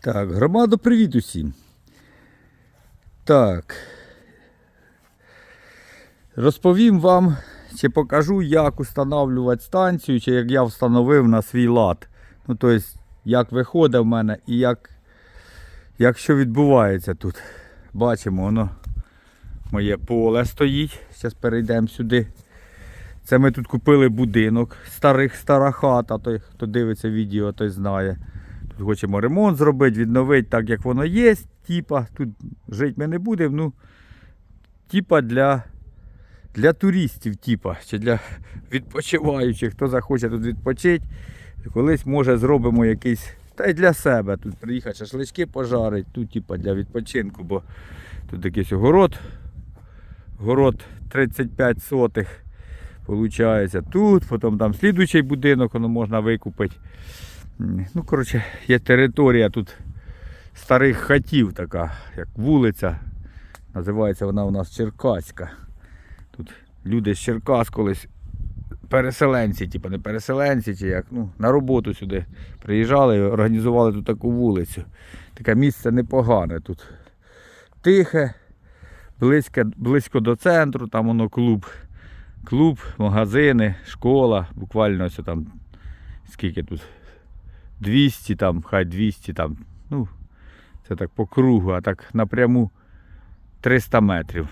Так, громадо, привіт усім. Так. Розповім вам, чи покажу, як встановлювати станцію, чи як я встановив на свій лад. Ну, тобто, як виходить в мене і як, як що відбувається тут. Бачимо, воно моє поле стоїть. Зараз перейдемо сюди. Це ми тут купили будинок, старих, стара хата, той, хто дивиться відео, той знає. Хочемо ремонт зробити, відновити так, як воно є. Типа, тут жити ми не будемо. Ну, типа для, для туристів, типа, чи для відпочиваючих, хто захоче тут відпочити. Колись може зробимо якийсь. Та й для себе тут приїхати шашлички пожарити, тут типа для відпочинку, бо тут якийсь огород. Город 35 сотих. Получається тут, потім там слідуючий будинок, воно можна викупити. Ну, коротше, є територія тут старих хатів така, як вулиця. Називається вона у нас Черкаська. Тут люди з Черкас колись переселенці, типу не переселенці, чи як, ну, на роботу сюди приїжджали організували тут таку вулицю. Таке місце непогане тут. Тихе, близько, близько до центру, там воно клуб. Клуб, магазини, школа, буквально ось там скільки тут 200 там, хай 200 там, ну, це так по кругу, а так напряму 300 метрів.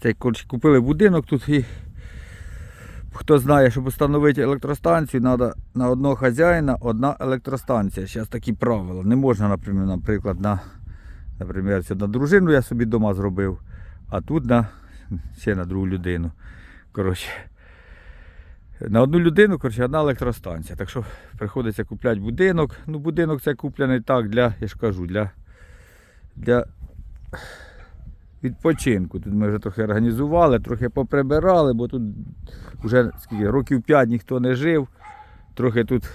Це коротше, купили будинок тут і хто знає, щоб встановити електростанцію, треба на одного хазяїна одна електростанція. Зараз такі правила. Не можна, наприклад, на, наприклад, на дружину я собі вдома зробив, а тут на, ще на другу людину. Коротше, на одну людину коротше, одна електростанція. Так що приходиться купляти будинок. Ну, будинок це куплений так для, я ж кажу, для, для відпочинку. Тут ми вже трохи організували, трохи поприбирали, бо тут вже скільки, років 5 ніхто не жив. Трохи тут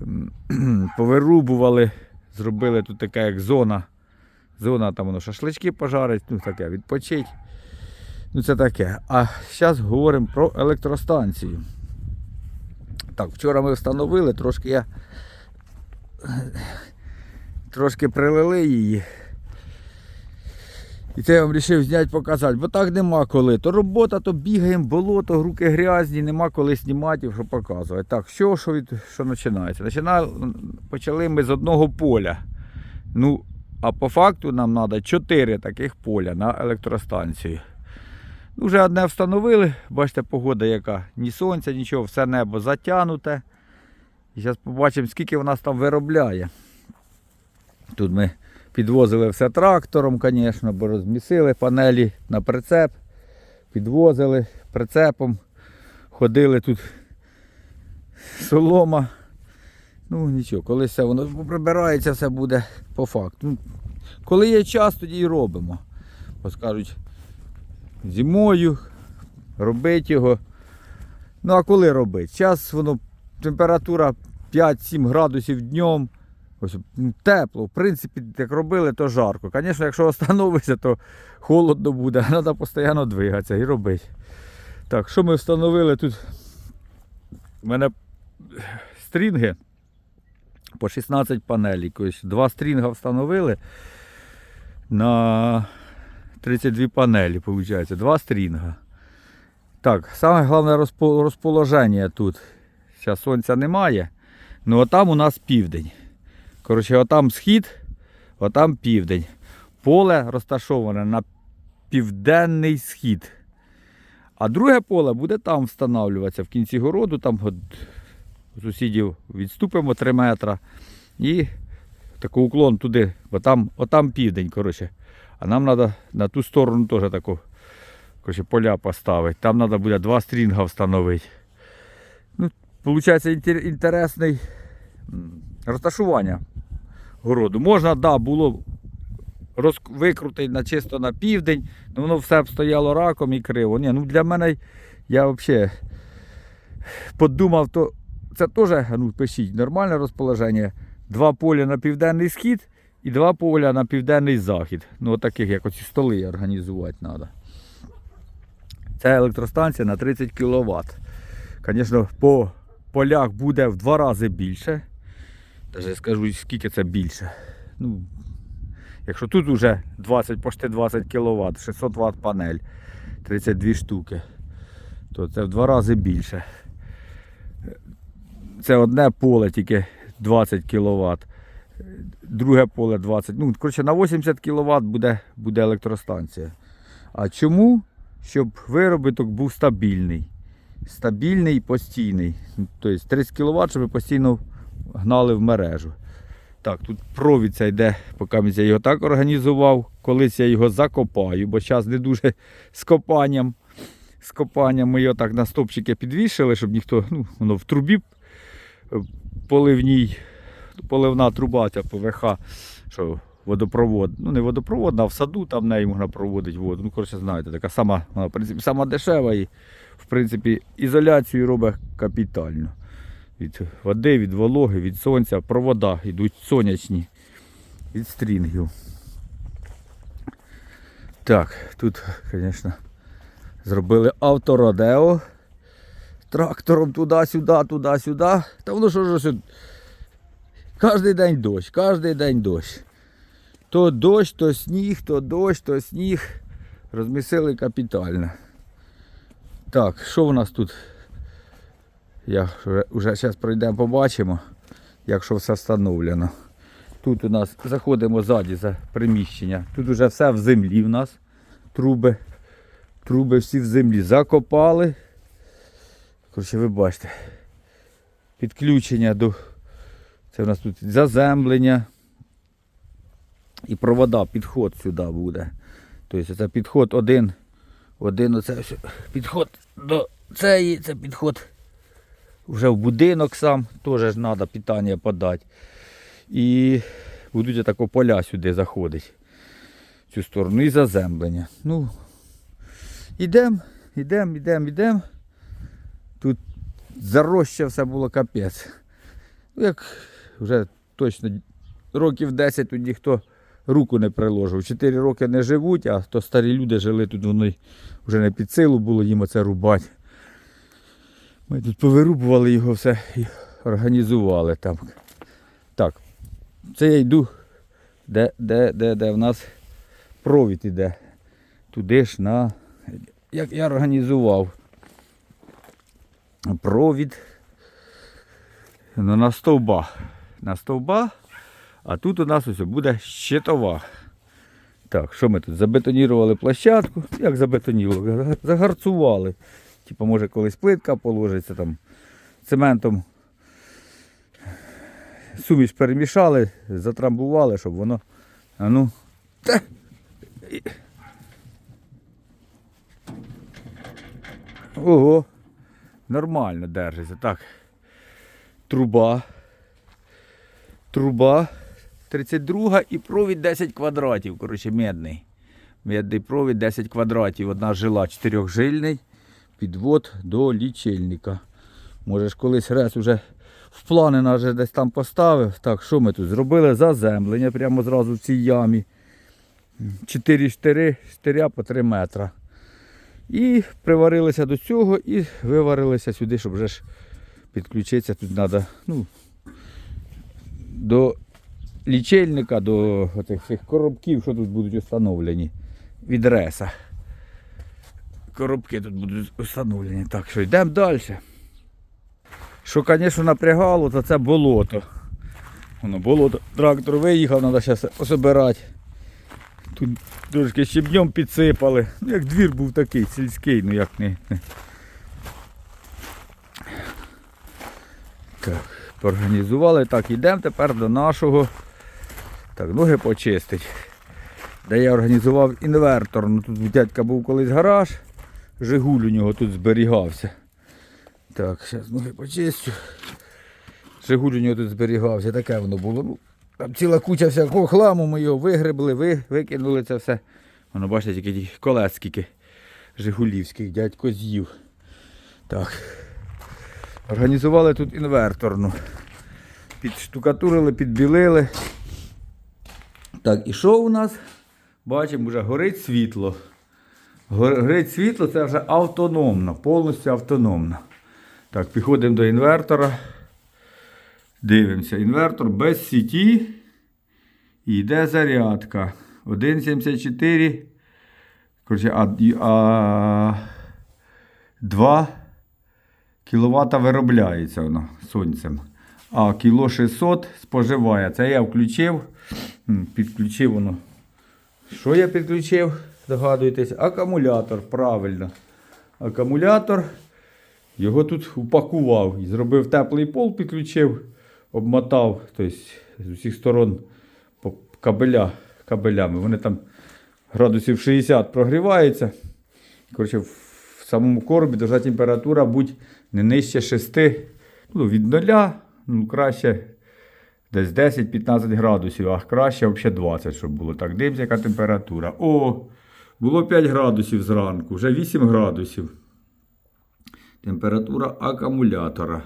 повирубували, зробили тут така як зона. Зона там воно шашлички пожарить, ну таке відпочить. Ну це таке. А зараз говоримо про електростанцію. Так, вчора ми встановили, трошки я трошки прилили її. І це я вам вирішив зняти показати, бо так нема коли. То робота, то бігаємо, болото, руки грязні, нема коли знімати, що показувати. Так, що, що, від, що починається? Починали, почали ми з одного поля. Ну, а по факту нам треба 4 таких поля на електростанцію. Ну, одне встановили, бачите, погода яка. Ні сонця, нічого, все небо затягнуте. І зараз побачимо, скільки вона там виробляє. Тут ми підвозили все трактором, звісно, бо розмісили панелі на прицеп, підвозили прицепом, ходили тут солома. Ну нічого, коли все воно прибирається, все буде по факту. Ну, коли є час, тоді і робимо. Бо скажуть, зимою робити його. Ну а коли робити? Зараз воно температура 5-7 градусів днем. Ось ну, тепло. В принципі, як робили, то жарко. Звісно, якщо остановиться, то холодно буде. Треба постійно двигатися і робити. Так, що ми встановили тут? У мене стрінги по 16 панелей. Ось два стрінга встановили на 32 панелі, виходить. Два стрінга. Так, саме головне розположення тут. Зараз сонця немає. Ну а там у нас південь. Коротше, отам схід, отам південь. Поле розташоване на південний схід. А друге поле буде там встановлюватися в кінці городу, там от сусідів відступимо 3 метри. І такий уклон туди, бо там, отам південь, коротше. А нам треба на ту сторону теж таку поля поставити. Там треба буде два стрінга встановити. Ну, Получається інтер- інтересний м, розташування городу. Можна, да, було роз... викрутити на чисто на південь, але воно все б стояло раком і криво. Ні, ну для мене я взагалі подумав, то це теж, ну пишіть, нормальне розположення. Два поля на південний схід і два поля на південний захід. Ну, таких, як оці столи організувати треба. Це електростанція на 30 кВт. Звісно, по полях буде в два рази більше. Даже скажу, скільки це більше. Ну, якщо тут вже 20, почти 20 кВт, 600 Вт панель, 32 штуки, то це в два рази більше. Це одне поле тільки 20 кВт, друге поле 20. Ну, коротше, на 80 кВт буде, буде електростанція. А чому? Щоб виробіток був стабільний. Стабільний і постійний. Тобто 30 кВт, щоб постійно гнали в мережу. Так, тут провід цей йде, поки я його так організував. Колись я його закопаю, бо зараз не дуже з копанням. З копанням ми його так на стопчики підвішали, щоб ніхто, ну, воно в трубі е, поливній, поливна труба ця ПВХ, що водопровод. Ну не водопроводна, а в саду там нею можна проводити воду. Ну, коротше, знаєте, така сама, вона, в принципі, сама дешева і в принципі ізоляцію робить капітально. Від води, від вологи, від сонця, провода йдуть сонячні від стрінгів. Так, тут, звісно, зробили авторадео. Трактором туди-сюди, туди-сюди. Та воно що ж Кожен день дощ, кожен день дощ. То дощ, то сніг, то дощ, то сніг. Розмісили капітально. Так, що у нас тут? Я вже зараз пройдемо, побачимо, якщо все встановлено. Тут у нас заходимо ззаді за приміщення. Тут вже все в землі в нас. Труби. Труби всі в землі закопали. Коротше, ви бачите. Підключення до. Це у нас тут заземлення. І провода, підход сюди буде. Тобто це підход один. Один оце. Підход до цієї, це підход вже в будинок сам, теж треба питання подати. І будуть тако поля сюди заходить. В цю сторону і заземлення. Ну, ідемо, ідемо, ідемо, ідемо. Тут зароща все було капець. Ну, як вже точно років 10 тут ніхто руку не приложив. 4 роки не живуть, а то старі люди жили тут, вони вже не під силу було їм оце рубати. Ми тут повирубували його все і організували там. Так, це я йду, де, де, де, де в нас провід іде. Туди ж на. Як я організував провід на стовба. На стовба, а тут у нас ось буде щитова. Так, що ми тут? Забетонірували площадку. Як забетонірували? Загарцували. Типа, може колись плитка положиться там цементом. Суміш перемішали, затрамбували, щоб воно. А ну. Ого. Нормально держиться. Так. Труба. Труба 32 і провід 10 квадратів. Коротше, медний. Медний провід 10 квадратів. Одна жила чотирьохжильний підвод до лічильника. Може ж колись рез уже в плани нас же десь там поставив. Так, що ми тут зробили? Заземлення прямо зразу в цій ямі. 4 штири, штиря по 3 метра. І приварилися до цього і виварилися сюди, щоб вже ж підключитися. Тут треба ну, до лічильника, до всіх коробків, що тут будуть встановлені від реса коробки тут будуть встановлені. Так що йдемо далі. Що, звісно, напрягало, то це болото. Воно болото. Трактор виїхав, треба зараз особирати. Тут трошки щебнем підсипали. Ну, як двір був такий, сільський, ну як не. Так, поорганізували. Так, йдемо тепер до нашого. Так, ноги почистить. Де я організував інвертор. Ну, Тут дядька був колись гараж. Жигуль у нього тут зберігався. Так, зараз ноги почистю. Жигуль у нього тут зберігався, таке воно було. Ну, там ціла куча всякого хламу, ми його вигребли, ви, викинули це все. Воно бачите, тільки ті колес скільки Жигулівських, дядько з'їв. Так. Організували тут інверторну. Підштукатурили, підбілили. Так, і що у нас? Бачимо, вже горить світло. Гор- Горить світло це вже автономно, повністю автономно. Так, підходимо до інвертора. Дивимося. Інвертор без сіті. І йде зарядка. 1,74. Коротше, а, а 2 кВт виробляється воно сонцем. А кіло 600 споживає. Це я включив. Підключив воно. Що я підключив? Догадуєтесь? Акумулятор, правильно. Акумулятор. Його тут упакував і зробив теплий пол, підключив, обмотав тобто, з усіх сторон кабеля, кабелями. Вони там градусів 60 прогріваються. Коротше, в самому коробі должна температура бути не нижче 6, ну, від 0, ну, краще десь 10-15 градусів, а краще взагалі 20, щоб було. Так, дивимося, яка температура. О, було 5 градусів зранку, вже 8 градусів. Температура акумулятора.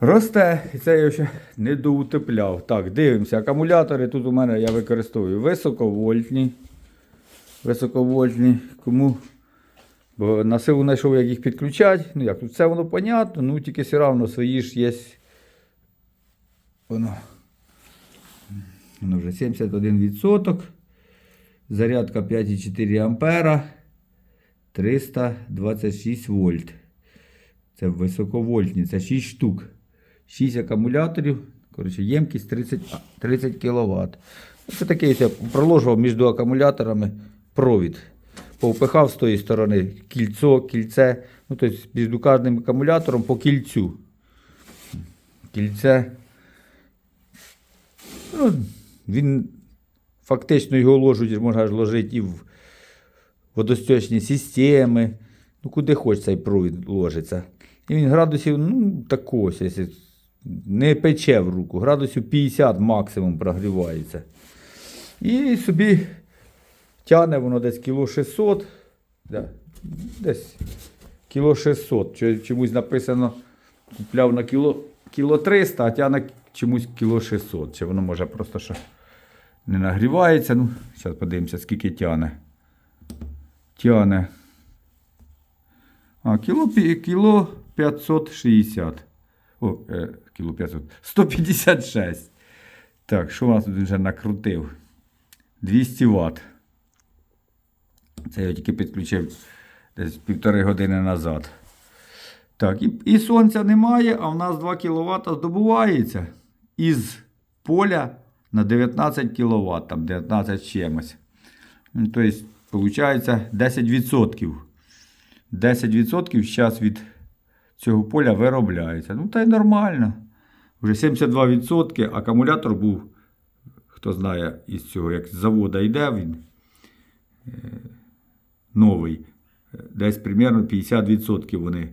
Росте, і це я ще не доутепляв. Так, дивимося. Акумулятори тут у мене я використовую високовольтні. Високовольтні. Кому? Бо на силу знайшов, як їх підключати. Ну як, тут все воно понятно, ну тільки все одно свої ж є. Воно. Воно вже 71%. Зарядка 5,4 ампера. 326 вольт. Це високовольтні, це 6 штук. 6 акумуляторів. Коротше, ємкість 30, 30 кВт. Це такий я проложував між акумуляторами провід. Повпихав з тої сторони кільцо, кільце. Ну, тобто між кожним акумулятором по кільцю. Кільце. Ну, він фактично його ложуть, можна ж ложити і в водосточні системи. Ну, куди хоч цей провід ложиться. І він градусів, ну, якщо не пече в руку, градусів 50 максимум прогрівається. І собі тягне воно десь кіло 600. Да, десь кіло 600. Чомусь написано, купляв на кіло, кіло 300, а тягне чомусь кіло 600. Чи воно може просто що не нагрівається. Ну, зараз подивимося, скільки тягне. Тягне. А, кіло, кіло 560. О, е, кіло 500. 156. Так, що у нас тут вже накрутив? 200 Вт. Це я тільки підключив десь півтори години назад. Так, і, і сонця немає, а в нас 2 кВт здобувається із поля на 19 кВт, там 19 з чимось. Тобто, виходить 10%. 10% зараз від цього поля виробляється. Ну, та й нормально. Вже 72% акумулятор був, хто знає, із цього, як з завода йде він е, новий. Е, Десь примерно 50% вони.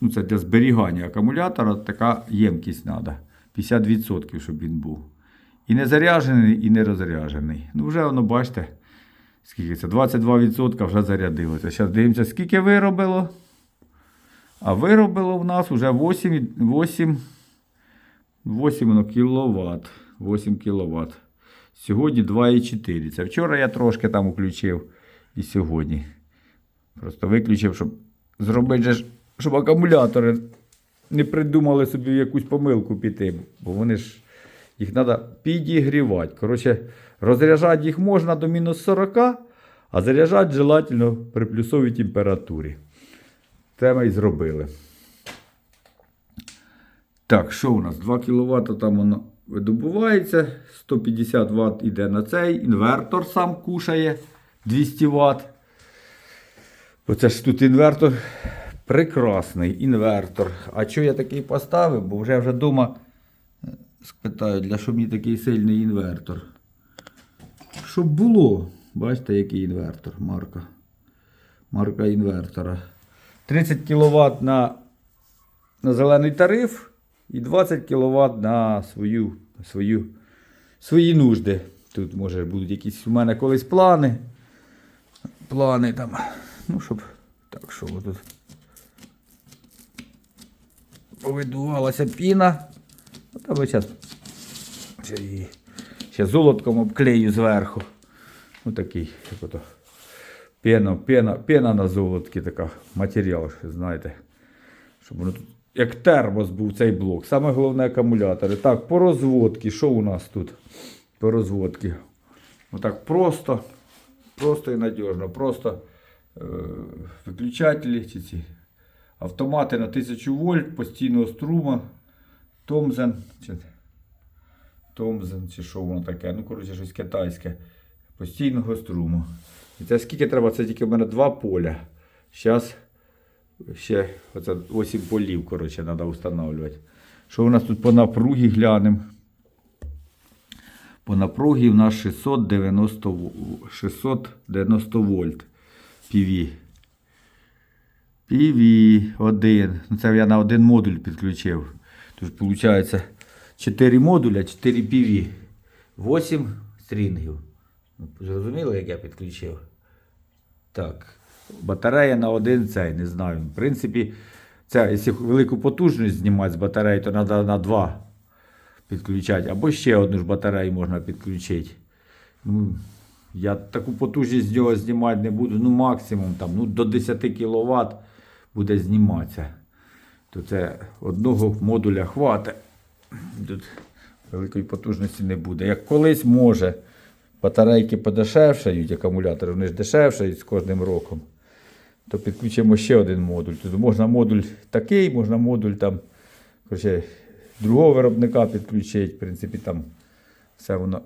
Ну, це для зберігання акумулятора така ємкість треба. 50%, щоб він був. І не заряджений, і не розряджений. Ну, вже воно, бачите, скільки це? 22% вже зарядилося. Зараз дивимося, скільки виробило. А виробило в нас вже 8, 8, 8 воно кіловат. 8 кВт. Сьогодні 2,4. Це вчора я трошки там включив і сьогодні. Просто виключив, щоб зробити, щоб акумулятори не придумали собі якусь помилку піти. Бо вони ж їх треба підігрівати. Коротше, розряджати їх можна до мінус 40, а заряджати желательно при плюсовій температурі. Це ми і зробили. Так, що у нас? 2 кВт там воно видобувається. 150 Вт йде на цей. Інвертор сам кушає 200 Вт. Оце ж тут інвертор. Прекрасний інвертор. А що я такий поставив? Бо вже вже вдома спитаю, для що мені такий сильний інвертор. Щоб було. Бачите, який інвертор, марка. Марка інвертора. 30 кВт на, на зелений тариф і 20 кВт на свою, свою, свої нужди. Тут, може, будуть якісь у мене колись плани. Плани там. Ну, щоб. Так, що тут? Повидувалася піна. Ну, та ви зараз ще золотком обклею зверху. Ну такий, як ото. Пена, пена, пена на золотки така, матеріал, знаєте. Щоб воно тут як термос був цей блок. Саме головне акумулятори. Так, по розводці, що у нас тут? По розводці. Отак просто, просто і надіжно. Просто е, виключателі чи ці автомати на 1000 вольт постійного струма. Томзен. Томзен, чи що воно таке? Ну, коротше, щось китайське. Постійного струму. І це скільки треба? Це тільки в мене два поля. Зараз ще оце 8 полів, коротше, треба встановлювати. Що у нас тут по напругі глянемо? По напругі у нас 690, 690 вольт PV. PV 1. Ну, це я на один модуль підключив. Тож виходить 4 модуля, 4 PV. 8 стрінгів. Ну, Зрозуміло, як я підключив? Так. Батарея на один цей, не знаю. В принципі, це, якщо велику потужність знімати з батареї, то треба на два підключати. Або ще одну ж батарею можна підключити. Ну, я таку потужність з нього знімати не буду. Ну, максимум там, ну, до 10 кВт буде зніматися. То це одного модуля хватить. Тут великої потужності не буде. Як колись може, батарейки подешевшають, акумулятори вони ж дешевшають з кожним роком, то підключимо ще один модуль. Тут можна модуль такий, можна модуль там, коротше, другого виробника підключити. В принципі, там все воно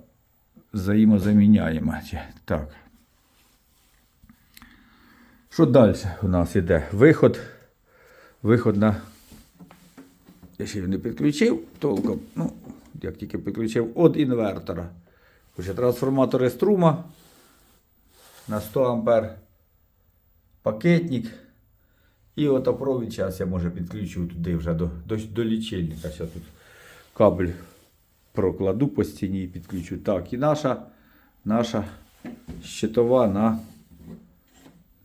взаємозаміняємо. Так. Що далі у нас іде? Виход. Виход на. Я ще його не підключив толком. Ну, як тільки підключив від інвертора. Хоча трансформатори струма на 100 ампер пакетник. І отопровід зараз я може підключу туди вже до, до, до лічильника. Зараз тут кабель прокладу по стіні і підключу. Так, і наша, наша щитова на,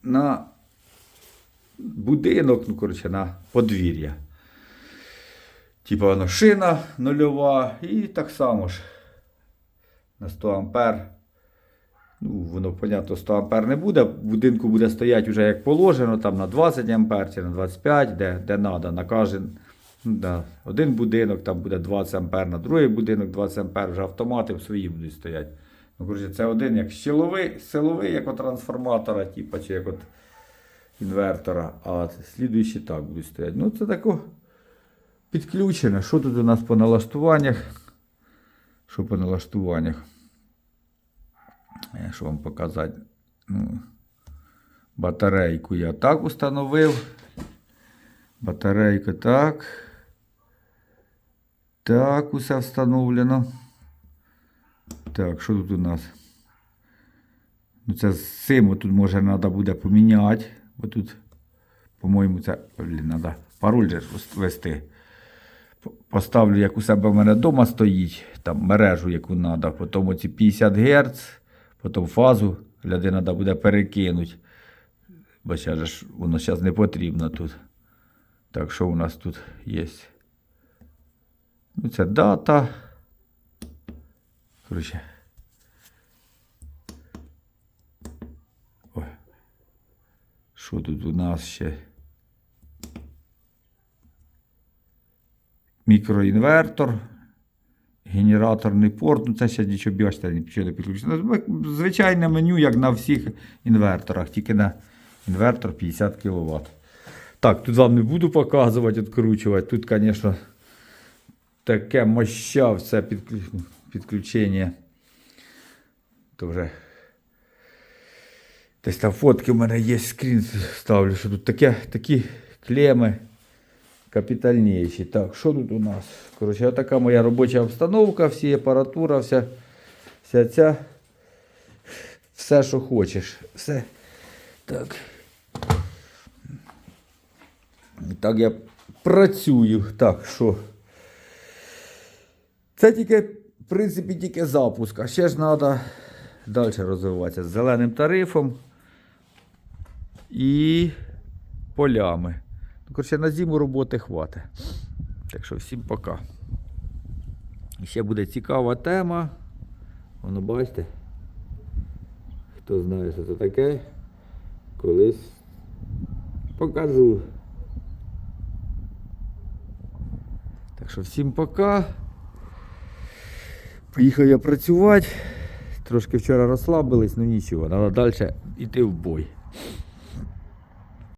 на будинок, ну, коротше, на подвір'я. Типа шина нульова і так само ж на 100 ампер. Ну, воно, понятно, 100 ампер не буде. В будинку буде стояти вже як положено, там на 20 ампер чи на 25, де, де треба. На кожен ну, да, один будинок там буде 20 ампер, на другий будинок 20 ампер, вже автомати в свої будуть стояти. Ну, коротше, це один як силовий, силовий як от трансформатора, типу, чи як от інвертора, а слідуючі так будуть стояти. Ну, це тако підключено. Що тут у нас по налаштуваннях? Що по налаштуваннях? Що вам показати? Ну, батарейку я так установив. Батарейка так. Так, усе встановлено. Так, що тут у нас? Ну, це з цим тут може треба буде поміняти. Бо тут, по-моєму, це блін, треба пароль же ввести. Поставлю, як у себе в мене вдома стоїть, там мережу, яку треба, потім оці 50 Гц, потім фазу, треба буде перекинути. Бо ж воно зараз не потрібно тут. Так, що у нас тут є? Ну, це дата. Коротше. Ой. Що тут у нас ще? Мікроінвертор, генераторний порт. Ну, це ще нічого бачите, нічого не підключено. Ну, Звичайне меню, як на всіх інверторах, тільки на інвертор 50 кВт. Так, тут вам не буду показувати, відкручувати. Тут, звісно, таке моща все підключення. То вже десь там фотки в мене є, скрін ставлю, що тут таке, такі клеми капітальніші. Так, що тут у нас? Коротше, така моя робоча обстановка, всі апаратура, вся, вся ця. Все, що хочеш. Все. Так. Так я працюю. Так, що? Це тільки, в принципі, тільки запуск. А ще ж треба далі розвиватися з зеленим тарифом і полями. Коротше, на зиму роботи хватить. Так що всім пока. І ще буде цікава тема. Воно бачите. Хто знає, що це таке, колись покажу. що всім пока. Поїхав я працювати. Трошки вчора розслабились, ну нічого, треба далі йти в бой.